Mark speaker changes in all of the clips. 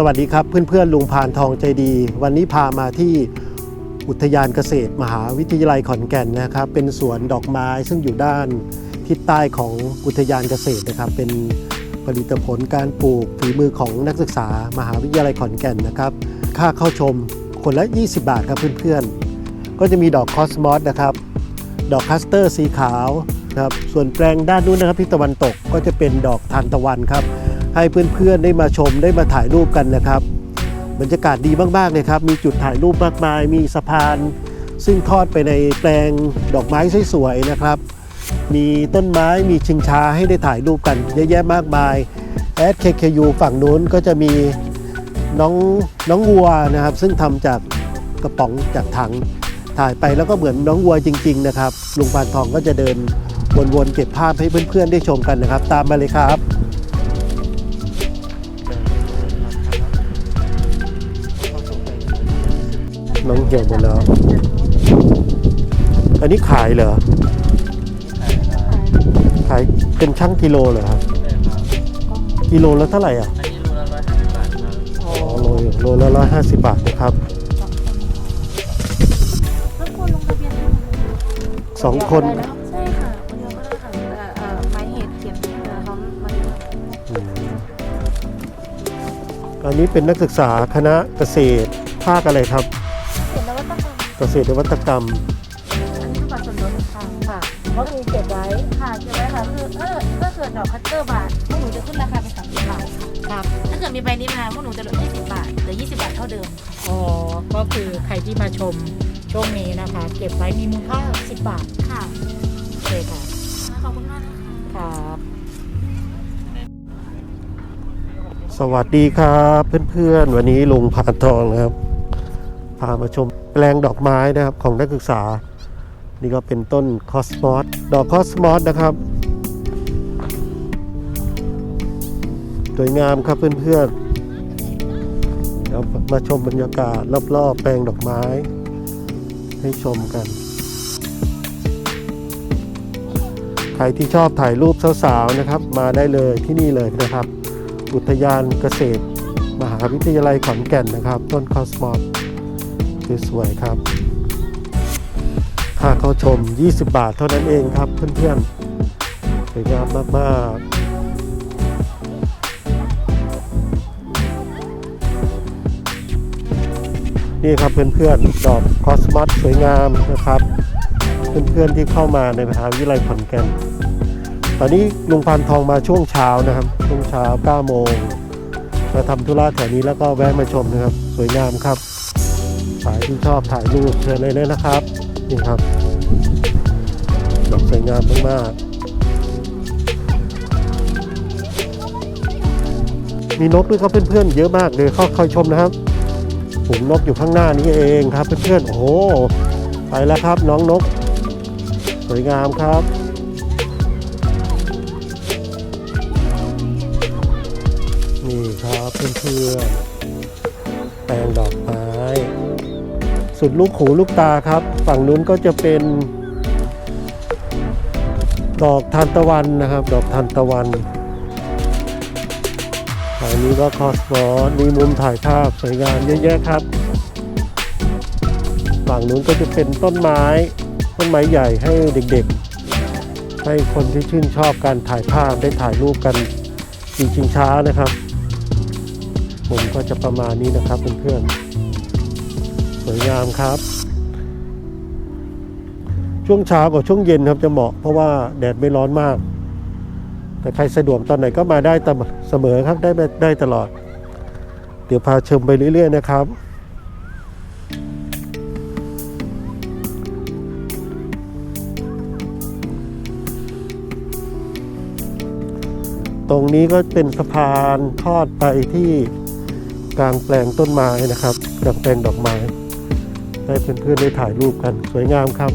Speaker 1: สวัสดีครับเพื่อนๆลุงพานทองใจดี วันนี้พามาที่อุทยานเกษตรมหาวิทยาลัยขอนแก่นนะครับ เป็นสวนดอกไม้ซึ่งอยู่ด้านทิศใต้ของอุทยานเกษตรนะครับ เป็นผลิตผลการปลูกฝีมือของนักศึกษามหาวิทยาลัยขอนแก่นนะครับ ค่าเข้าชมคนละ 20 บาทครับเพื่อนๆ ก็จะมีดอกคอสมอสนะครับ ดอกคัสเตอร์สีขาวนะครับส่วนแปลงด้านนู้นนะครับที่ตะวันตกก็จะเป็นดอกทานตะวันครับ ให้เพื่อนๆได้มาชมได้มาถ่ายรูปกันนะครับบรรยากาศดีมากๆเลยครับ มีจุดถ่ายรูปมากมาย มีสะพาน ซึ่งทอดไปในแปลงดอกไม้สวยๆนะครับ มีต้นไม้มีชิงช้าให้ได้ถ่ายรูปกันเยอะแยะมากมายแอด KKU ฝั่งนู้นก็จะมีน้องน้องวัวนะครับ ซึ่งทำจากกระป๋องจากถังถ่ายไปแล้วก็เหมือนน้องวัวจริง ๆ นะครับลุงปานทองก็จะเดินวนๆเก็บภาพให้เพื่อนๆได้ชมกันนะครับ ตามมาเลยครับ น้องเหี่ยวหมดแล้ว อันนี้ขายเหรอ ขายเป็นช่างกิโลเหรอครับ กิโลละเท่าไหร่อะ
Speaker 2: อันนี้รูละร้อยห้าสิบบาทครับ
Speaker 1: อ๋อโลโลละร้อยห้าสิบบาทนะครับ
Speaker 3: รบกวนลงทะเบียนให้หน่อย
Speaker 1: สองคน
Speaker 3: ใช่ค่ะคนเดียวก็ได้ค่ะแต่เอ่อหมายเหตุเขียนเอ่อเขามาดู
Speaker 1: อืมอันนี้เป็นนักศึกษาคณะเกษตรภาคอะไรครับ
Speaker 3: เก
Speaker 1: ษตรนวัตกรรม
Speaker 3: อันนี้คือบัตรส่วนลดค่ะค่ะเพราะมีเก็บไว้ค่ะเก็บไว้ค่ะคือเออถ้าเกิดดอกคัตเตอร์บาทพวกหนูจะขึ้นราคาเป็นสามสิบบาทครับถ้าเกิดมีใบนี้มาพวกหนูจะลดให้สิบบาทเหลือยี่สิบบาทเท่าเดิม
Speaker 4: อ๋อก็คือใครที่มาชมช่วงนี้นะคะ เก็บไว้มีมูลค่า10 บาท
Speaker 3: ค่ะ
Speaker 4: โอเคค่ะ
Speaker 3: ขอบคุณมากนะคะ
Speaker 4: ครับ
Speaker 1: สวัสดีครับ เพื่อนๆ วันนี้ลุงพานทองนะครับ พามาชม แปลงดอกไม้นะครับของนักศึกษา นี่ก็เป็นต้นคอสมอสดอกคอสมอสนะครับสวยงามครับเพื่อนๆเดี๋ยวมาชมบรรยากาศรอบๆแปลงดอกไม้ ให้ชมกัน ใครที่ชอบถ่ายรูปสาวๆนะครับ มาได้เลยที่นี่เลยนะครับ อุทยานเกษตร มหาวิทยาลัยขอนแก่นนะครับ ต้นคอสมอส สวยๆครับ ค่าเข้าชม 20 บาทเท่านั้นเองครับเพื่อนๆสวยงามมากๆนี่ครับเพื่อนๆ ดอกคอสมอสสวยงามนะครับ เพื่อนๆที่เข้ามาในมหาวิทยาลัยขอนแก่น ตอนนี้ลุงพันทองมาช่วงเช้านะครับ ช่วงเช้า9โมงมาทำธุระแถวนี้แล้วก็แวะมาชมนะครับ สวยงามครับายที่ชอบถ่ายรูปเชิญเลยนะครับ นี่ครับดอกสวยงามมากๆมีนกด้วยครับเพื่อนๆเยอะมากเลยเข้าคอยชมนะครับฝูงนกอยู่ข้างหน้านี้เองครับเพื่อนๆโอ้โหไปแล้วครับน้องนก สวยงามครับนี่ครับเพื่อนๆ สุดลูกหูลูกตาครับ ฝั่งนู้นก็จะเป็น ดอกทานตะวันนะครับ ดอกทานตะวันฝั่งนี้ก็คอสมอสมีมุมถ่ายภาพสวยงามเยอะแยะครับ ฝั่งนู้นก็จะเป็นต้นไม้ต้นไม้ใหญ่ให้เด็กๆ ให้คนที่ชื่นชอบการถ่ายภาพได้ถ่ายรูปกันจริงๆช้านะครับ ผมก็จะประมาณนี้นะครับเพื่อนๆ วยงามครับ ช่วงเช้ากับช่วงเย็นครับจะเหมาะเพราะว่าแดดไม่ร้อนมาก แต่ใครสะดวกตอนไหนก็มาได้เสมอครับได้ได้ตลอด เดี๋ยวพาชมไปเรื่อย ๆ นะครับตรงนี้ก็เป็นสะพานทอดไปที่กลางแปลงต้นไม้นะครับกลางแปลงดอกไม้ ให้เพื่อนๆได้ถ่ายรูปกันสวยงามครับ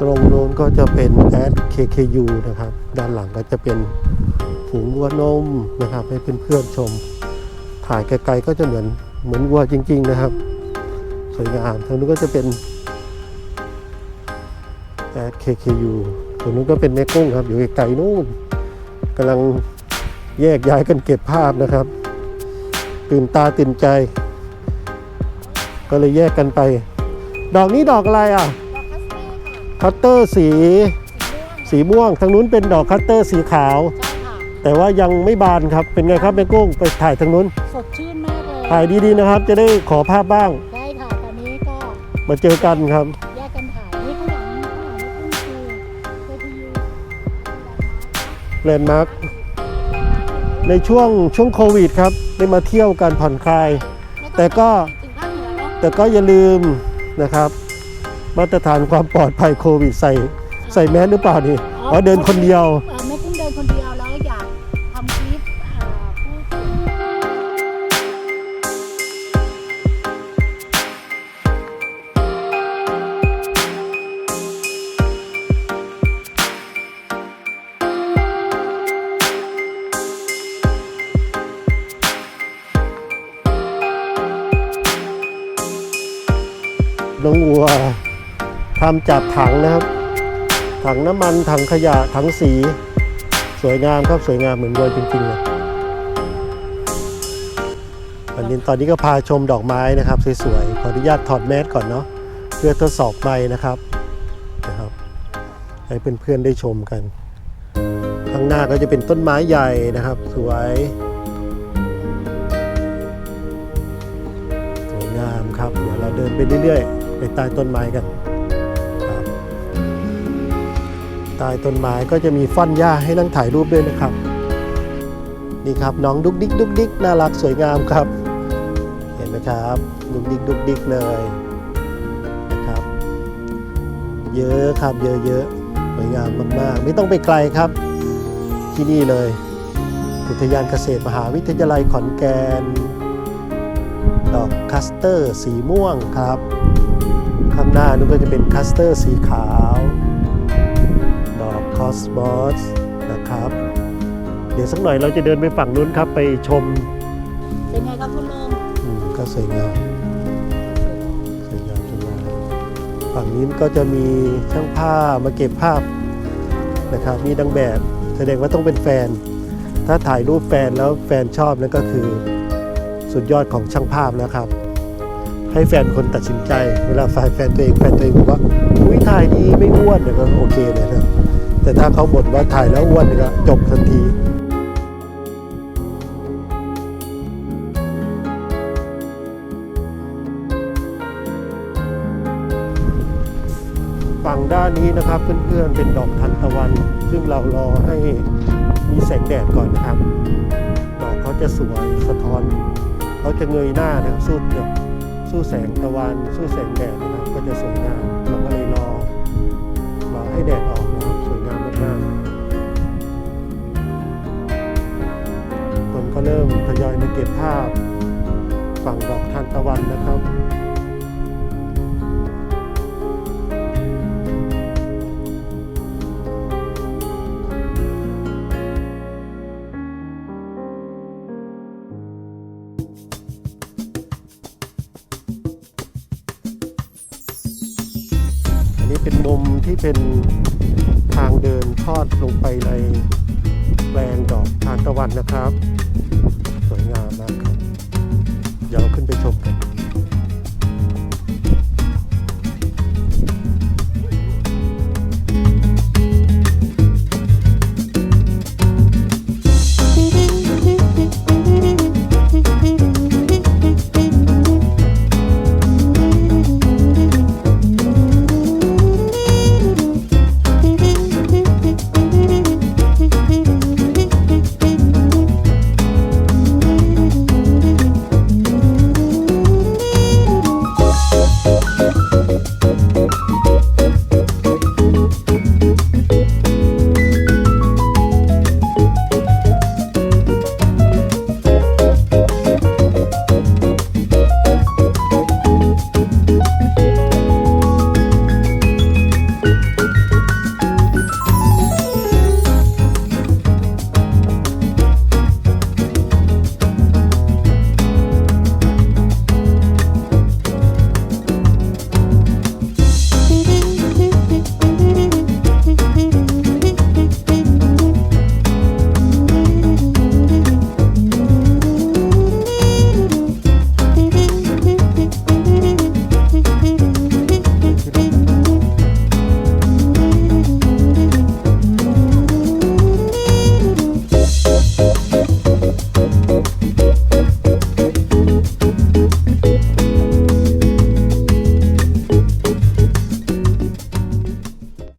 Speaker 1: ตรงโน้นก็จะเป็นแอด KKU นะครับ ด้านหลังก็จะเป็นฝูงวัวนมนะครับ ให้เพื่อนๆชม ถ่ายไกลๆก็จะเหมือนเหมือนวัวจริง ๆ นะครับ สวยงามทางนู้นก็จะเป็นแอด KKU ตรงนู้นก็เป็นแม่กุ้งครับ อยู่ไกลๆนู่นกำลังแยกย้ายกันเก็บภาพนะครับ ตื่นตาตื่นใจ ก็เลยแยกกันไป ดอกนี้ดอกอะไรอะ คัตเตอร์สี สีม่วงทางนู้นเป็นดอกคัตเตอร์สีขาว
Speaker 4: ใช่ค่ะ
Speaker 1: แต่ว่ายังไม่บานครับเป็นไงครับแม่กุ้งไปถ่ายทางนู้น
Speaker 4: สดชื่นมากเลย
Speaker 1: ถ่ายดีๆนะครับ จะได้ขอภาพบ้าง
Speaker 4: ได้ค่ะตอนนี้ก็
Speaker 1: มาเจอกันครับ
Speaker 4: แยกกันถ่ายนี่ข้างหลังข้างหลังนี่คือเคทียู
Speaker 1: แลนด์มาร์คในช่วงช่วงโควิดครับได้มาเที่ยวกันผ่อนคลาย แต่ก็
Speaker 3: ถึงภาคเหนือเนาะ
Speaker 1: แต่ก็อย่าลืมนะครับ มาตรฐานความปลอดภัยโควิดใส่ใส่แมสหรือเปล่านี่อ๋อเดินคนเดียว
Speaker 4: เอ่อแม่กุ้งเดินคนเดียวแล้วอยากทำคลิปเอ่อพูดถึง
Speaker 1: น้องวัว ทำจากถังนะครับ ถังน้ำมันถังขยะถังสี สวยงามครับสวยงามเหมือนวัวจริงๆเลยอันนี้ตอนนี้ก็พาชมดอกไม้นะครับสวยๆขออนุญาตถอดแมสก่อนเนาะเพื่อทดสอบไมค์นะครับนะครับให้เพื่อนๆได้ชมกันข้างหน้าก็จะเป็นต้นไม้ใหญ่นะครับ สวยสวยงามครับ เดี๋ยวเราเดินไปเรื่อยๆ ไปใต้ต้นไม้กัน ใต้ต้นไม้ก็จะมีฟ่อนหญ้าให้นั่งถ่ายรูปด้วยนะครับ นี่ครับน้องดุกดิกดุกดิกน่ารักสวยงามครับ เห็นไหมครับดุกดิกดุกดิกเลยนะครับ เยอะครับเยอะเยอะๆสวยงามมากๆ ไม่ต้องไปไกลครับ ที่นี่เลย อุทยานเกษตรมหาวิทยาลัยขอนแก่นดอกคัสเตอร์สีม่วงครับ ข้างหน้านู้นก็จะเป็นคัสเตอร์สีขาว สมอสนะครับ เดี๋ยวสักหน่อยเราจะเดินไปฝั่งนู้นครับไปชม
Speaker 4: เป็นไงครับคุณลุง
Speaker 1: อืมก็สวยงามสวยงามสวยงามฝั่งนี้ก็จะมีช่างภาพมาเก็บภาพนะครับ มีดังแบบแสดงว่าต้องเป็นแฟน ถ้าถ่ายรูปแฟนแล้วแฟนชอบนั่นก็คือสุดยอดของช่างภาพนะครับ ให้แฟนคนตัดสินใจ เวลาแฟนแฟนตัวเองแฟนตัวเองบอกว่าอุ้ยถ่ายดีไม่อ้วนเนี่ยก็โอเคเลยนะ แต่ถ้าเขาบ่นว่าถ่ายแล้วอ้วนก็จบทันทีฝั่งด้านนี้นะครับเพื่อนๆเป็นดอกทานตะวัน ซึ่งเรารอให้มีแสงแดดก่อนนะครับ ดอกเขาจะสวยสะท้อนเขาจะเงยหน้านะครับสู้แบบสู้แสงตะวัน สู้แสงแดดนะครับก็จะสวยงามเราก็เลยรอรอให้แดดออก ก็เริ่มทยอยมาเก็บภาพ ฝั่งดอกทานตะวันนะครับอันนี้เป็นมุมที่เป็นทางเดินทอดลงไปในแปลงดอกทานตะวันนะครับ Thank you.